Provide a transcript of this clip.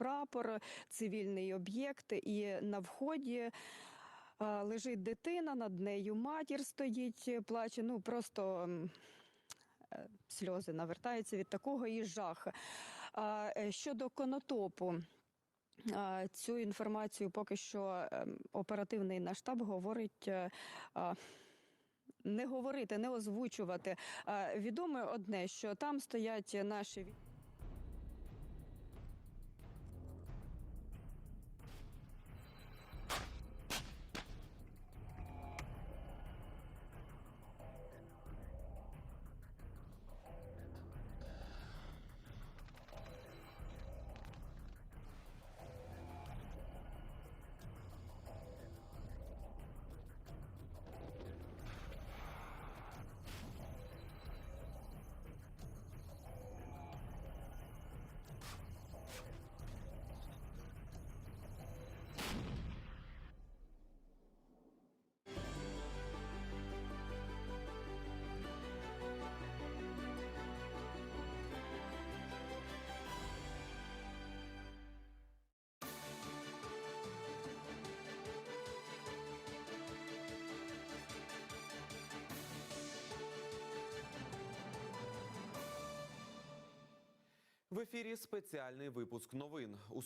прапор, цивільний об'єкт, і на вході. Лежить дитина, над нею матір стоїть, плаче. Ну просто е, сльози навертаються від такого і жах. Е, Щодо конотопу. Цю інформацію поки що ем, оперативний наш штаб говорить. е, Не говорити, не озвучувати. Відомо одне, що там стоять наші В ефірі спеціальний випуск новин. У